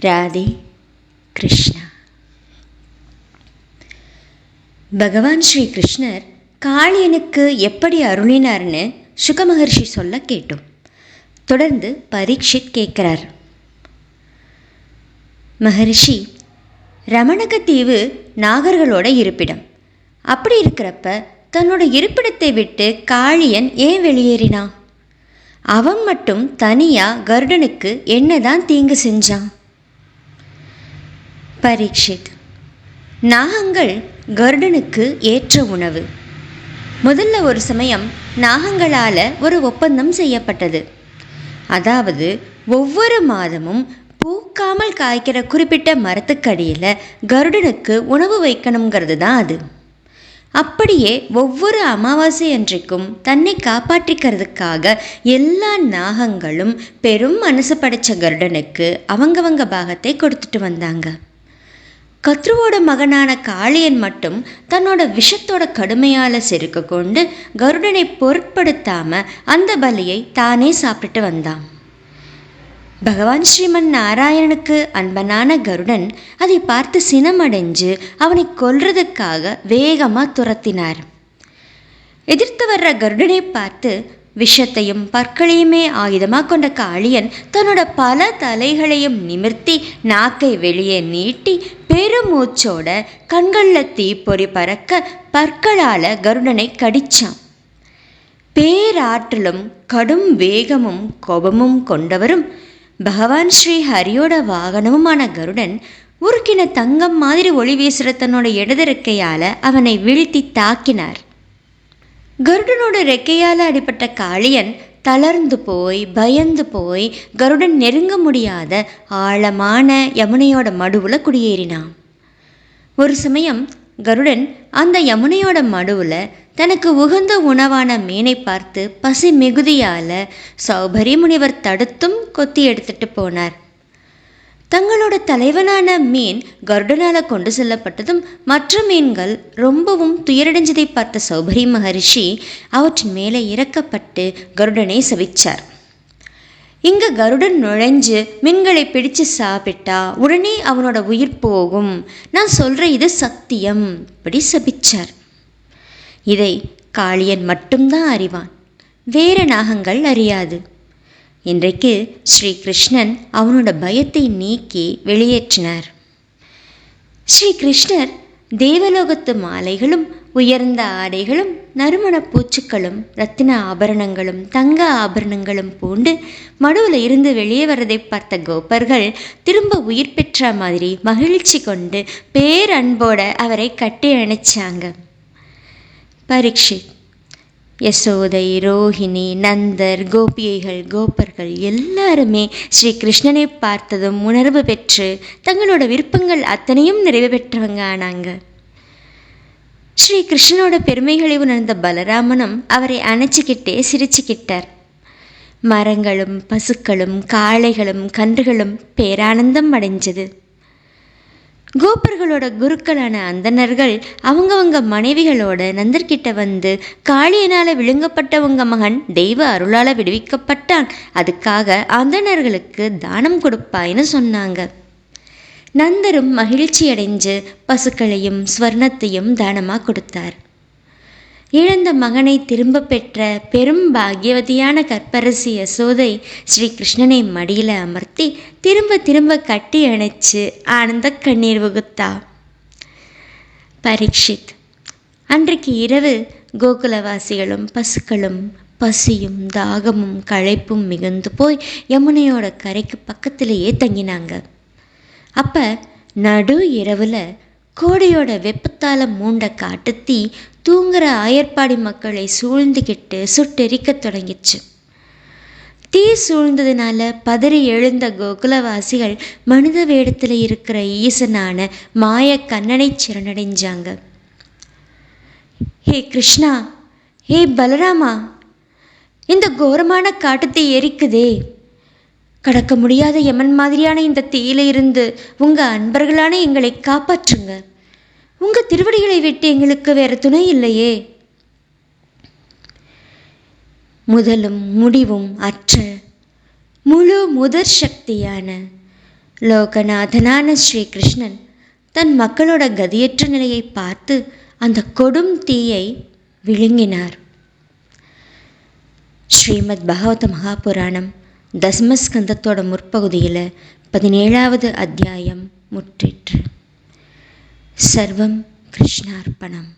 ராதே கிருஷ்ணா பகவான் ஸ்ரீ கிருஷ்ணர் காளியனுக்கு எப்படி அருளினார்னு சுகமகர்ஷி சொல்ல கேட்டோம் தொடர்ந்து பரீட்சித் கேட்குறார் மகரிஷி ரமணகத்தீவு நாகர்களோட இருப்பிடம் அப்படி இருக்கிறப்ப தன்னோட இருப்பிடத்தை விட்டு காளியன் ஏன் வெளியேறினான் அவன் மட்டும் தனியாக கருடனுக்கு என்னதான் தீங்கு செஞ்சான் பரீட்சித். நாகங்கள் கருடனுக்கு ஏற்ற உணவு. முதல்ல ஒரு சமயம் நாகங்களால் ஒரு ஒப்பந்தம் செய்யப்பட்டது. அதாவது ஒவ்வொரு மாதமும் பூக்காமல் காய்க்கிற குறிப்பிட்ட மரத்துக்கடியில் கருடனுக்கு உணவு வைக்கணுங்கிறது தான் அது. அப்படியே ஒவ்வொரு அமாவாசை அன்றைக்கும் தன்னை காப்பாற்றிக்கிறதுக்காக எல்லா நாகங்களும் பெரும் மனசு படைச்ச கருடனுக்கு அவங்கவங்க பாகத்தை கொடுத்துட்டு வந்தாங்க. கத்ருவோட மகனான காளியன் மட்டும் தன்னோட விஷத்தோட கடுமையால் செருக்க கொண்டு கருடனை பொருட்படுத்தாம அந்த பலியை தானே சாப்பிட்டுட்டு வந்தான். பகவான் ஸ்ரீமன் நாராயணனுக்கு அன்பனான கருடன் அதை பார்த்து சினமடைஞ்சு அவனை கொல்றதுக்காக வேகமாக துரத்தினார். எதிர்த்து வர்ற கருடனை பார்த்து விஷத்தையும் பற்களையுமே ஆயுதமாக கொண்ட காளியன் தன்னோட பல தலைகளையும் நிமிர்த்தி நாக்கை வெளியே நீட்டி பெருமூச்சோட கண்களில் தீப்பொறி பறக்க பற்களால் கருடனை கடிச்சான். பேராற்றலும் கடும் வேகமும் கோபமும் கொண்டவரும் பகவான் ஸ்ரீ ஹரியோட வாகனமுமான கருடன் உருக்கின தங்கம் மாதிரி ஒளி வீசுற தன்னோட இடது ரெக்கையால் அவனை வீழ்த்தி தாக்கினார். கருடனோட ரெக்கையால் அடிப்பட்ட காளியன் தளர்ந்து போய் பயந்து போய் கருடன் நெருங்க முடியாத ஆழமான யமுனையோட மடுவில் குடியேறினான். ஒரு சமயம் கருடன் அந்த யமுனையோட மடுவில் தனக்கு உகந்த உணவான மீனை பார்த்து பசி மிகுதியால் சௌபரி முனிவர் தடுத்தும் கொத்தி எடுத்துட்டு போனார். தங்களோட தலைவனான மீன் கருடனால் கொண்டு செல்லப்பட்டதும் மற்ற மீன்கள் ரொம்பவும் துயரடைஞ்சதை பார்த்த சௌபரி மகரிஷி அவற்றின் மேலே இறக்கப்பட்டு கருடனை சவிச்சார். இங்க கருடன் நுழைஞ்சு மீன்களை பிடிச்சு சாப்பிட்டா உடனே அவனோட உயிர் போகும். நான் சொல்ற இது சத்தியம் இப்படி சபிச்சார். இதை காளியன் மட்டும்தான் அறிவான். வேற நாகங்கள் அறியாது. இன்றைக்கு ஸ்ரீ கிருஷ்ணன் அவனோட பயத்தை நீக்கி வெளியேற்றினார். ஸ்ரீ கிருஷ்ணர் தேவலோகத்து மாலைகளும் உயர்ந்த ஆடைகளும் நறுமண பூச்சுக்களும் ரத்தின ஆபரணங்களும் தங்க ஆபரணங்களும் பூண்டு மடுவில் இருந்து வெளியே வரதை பார்த்த கோபர்கள் திரும்ப உயிர் பெற்ற மாதிரி மகிழ்ச்சி கொண்டு பேரன்போட அவரை கட்டி அணைச்சாங்க. பரீட்சித் யசோதை ரோஹிணி நந்தர் கோபியைகள் கோபர்கள் எல்லாருமே ஸ்ரீ கிருஷ்ணனை பார்த்ததும் உணர்வு பெற்று தங்களோட விருப்பங்கள் அத்தனையும் நிறைவு பெற்றவங்க ஆனாங்க. ஸ்ரீ கிருஷ்ணனோட பெருமைகளை உணர்ந்த பலராமனும் அவரை அணைச்சிக்கிட்டே சிரிச்சுக்கிட்டார். மரங்களும் பசுக்களும் காளைகளும் கன்றுகளும் பேரானந்தம் அடைஞ்சது. கோபர்களோட குருக்களான அந்தணர்கள் அவங்கவங்க மனைவிகளோட நந்தர்கிட்ட வந்து காளியனால விழுங்கப்பட்டவங்க மகன் தெய்வ அருளால விடுவிக்கப்பட்டான். அதுக்காக அந்தணர்களுக்கு தானம் கொடுப்பாயின்னு சொன்னாங்க. நந்தரும் மகிழ்ச்சி அடைஞ்சு பசுக்களையும் ஸ்வர்ணத்தையும் தானமாக கொடுத்தார். இழந்த மகனை திரும்ப பெற்ற பெரும் பாக்யவதியான கற்பரசி யசோதை ஸ்ரீ கிருஷ்ணனை மடியில் அமர்த்தி திரும்ப திரும்ப கட்டி அணைச்சு ஆனந்த கண்ணீர் வகுத்தா. பரீட்சித். அன்றைக்கு இரவு கோகுலவாசிகளும் பசுக்களும் பசியும் தாகமும் களைப்பும் மிகுந்து போய் யமுனையோட கரைக்கு பக்கத்திலேயே தங்கினாங்க. அப்போ நடு இரவில் கோடையோட வெப்பத்தால் மூண்ட காட்டுத்தீ தூங்குற ஆயர்பாடி மக்களை சூழ்ந்துக்கிட்டு சுட்டெரிக்க தொடங்கிச்சு. தீ சூழ்ந்ததுனால பதறி எழுந்த கோகுலவாசிகள் மனித வேடத்தில் இருக்கிற ஈசனான மாய கண்ணனை சிறனடைஞ்சாங்க ஹே கிருஷ்ணா! ஹே பலராமா! இந்த கோரமான காட்டுத்தீ எரிக்குதே! கடக்க முடியாத யமன் மாதிரியான இந்த தீயில இருந்து உங்கள் அன்பர்களான எங்களை காப்பாற்றுங்க. உங்கள் திருவடிகளை விட்டு எங்களுக்கு வேற துணை இல்லையே. முதலும் முடிவும் அற்ற முழு முதற் சக்தியான லோகநாதனான ஸ்ரீகிருஷ்ணன் தன் மக்களோட கதியற்ற நிலையை பார்த்து அந்த கொடும் தீயை விழுங்கினார். ஸ்ரீமத் பகவத மகாபுராணம் தஸ்மஸ்கந்தத்தோட முற்பகுதியில் பதினேழாவது அத்தியாயம் முற்றிற்று. சர்வம் கிருஷ்ணார்ப்பணம்.